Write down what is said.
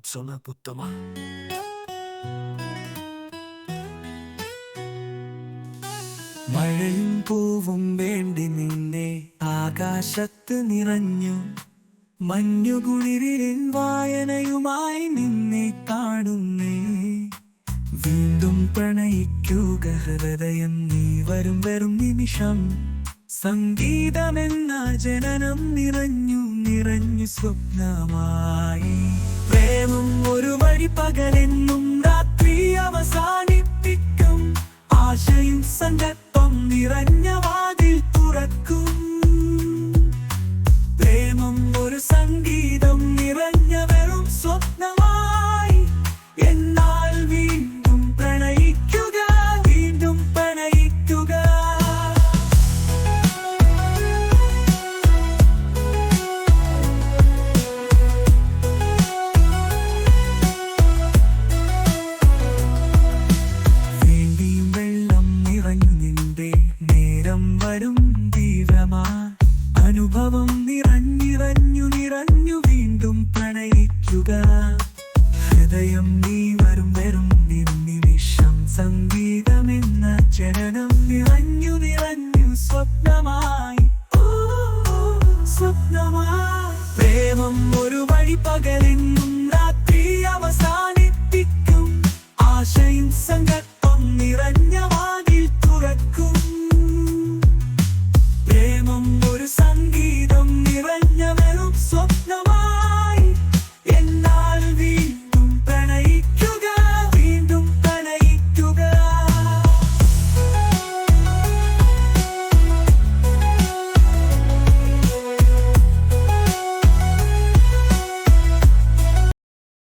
Sana puttama. മഴയും പൂവും വേണ്ടി നിന്നെ ആകാശത്ത് നിറഞ്ഞു. മഞ്ഞുകുളിരിൽ വായനയുമായി നിന്നെ കാണുന്നേ. വീണ്ടും പ്രണയിക്കുക ഹൃദയം നീ വരും വരും നിമിഷം. സംഗീതമെന്ന ജനനം നിറഞ്ഞു. നിറഞ്ഞു സ്വപ്നമായി. പ്രേമം ഒരു വഴി പകലെന്നും രാത്രി അവസാനിപ്പിക്കും. ആശയും സങ്കല്പം നിറഞ്ഞ വാതിൽ തുറക്കും. പ്രേമം ഒരു സംഗീതം വരും ദീപമാ. അനുഭവം നിറഞ്ഞിറഞ്ഞു നിറഞ്ഞു വീണ്ടും പ്രണയിക്കുക. ഹൃദയം നീ വരും വരും നിന്നിമിഷം സംഗീതമെന്ന ചരണം നിറഞ്ഞു നിറഞ്ഞു സ്വപ്നമായി. സ്വപ്നമായി. പ്രേമം ഒരു വഴി പകലെന്നും